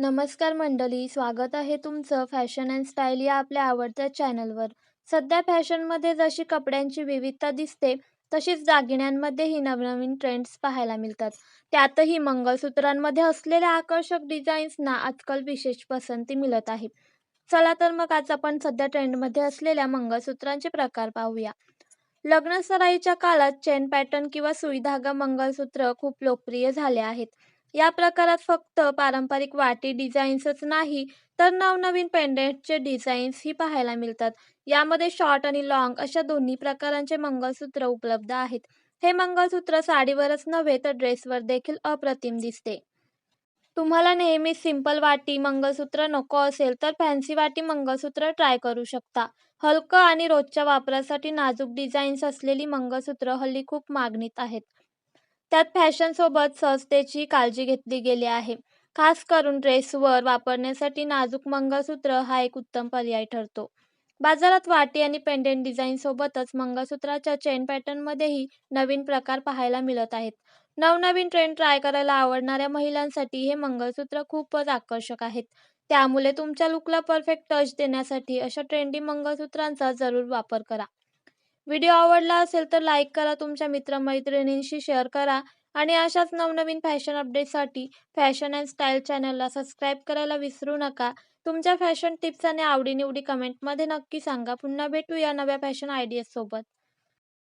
नमस्कार मंडळी स्वागत आहे तुमचं फॅशन अँड स्टाईल या आपल्या आवडत्या चॅनलवर. सध्या फॅशनमध्ये जशी कपड्यांची विविधता दिसते तशीच दागिन्यांमध्येही नवनवीन ट्रेंड्स पाहायला मिळतात. त्यातही मंगळसूत्रांमध्ये असलेल्या आकर्षक डिझाईन्सना आजकाल विशेष पसंती मिळत आहे. चला तर मग आज आपण सध्या ट्रेंडमध्ये असलेल्या मंगळसूत्रांचे प्रकार पाहूया. लग्नसराईच्या काळात चेन पॅटर्न किंवा सुईधागा मंगळसूत्र खूप लोकप्रिय झाले आहेत. या प्रकारात फक्त पारंपरिक वाटी डिझाईन्सच नाही तर नवनवीन पेंडेंटचे डिझाईन्सही पाहायला मिळतात. यामध्ये शॉर्ट आणि लॉंग अशा दोन्ही प्रकारांचे मंगळसूत्र उपलब्ध आहेत. हे मंगळसूत्र साडीवरच नव्हे तर ड्रेसवर देखील अप्रतिम दिसते. तुम्हाला नेहमी सिंपल वाटी मंगळसूत्र नको असेल तर फॅन्सी वाटी मंगळसूत्र ट्राय करू शकता. हलकं आणि रोजच्या वापरासाठी नाजूक डिझाईन्स असलेली मंगळसूत्र हल्ली खूप मागणीत आहेत. त्यात फॅशनसोबत सहजतेची काळजी घेतली गेली आहे. खास करून ड्रेसवर वापरण्यासाठी नाजूक मंगळसूत्र हा एक उत्तम पर्याय ठरतो. बाजारात वाटी आणि पेंडेंट डिझाईनसोबतच मंगळसूत्राच्या चेन पॅटर्नमध्येही नवीन प्रकार पाहायला मिळत आहेत. नवनवीन ट्रेंड ट्राय करायला आवडणाऱ्या महिलांसाठी हे मंगळसूत्र खूपच आकर्षक आहेत. त्यामुळे तुमच्या लुकला परफेक्ट टच देण्यासाठी अशा ट्रेंडी मंगळसूत्रांचा जरूर वापर करा. व्हिडिओ आवडला असेल तर लाईक करा तुमच्या मित्रमैत्रिणींशी शेअर करा आणि अशाच नवनवीन फॅशन अपडेटसाठी फॅशन अँड स्टाईल चॅनलला सबस्क्राईब करायला विसरू नका. तुमच्या फॅशन टिप्स आणि आवडीनिवडी कमेंटमध्ये नक्की सांगा. पुन्हा भेटूया नव्या फॅशन आयडियासोबत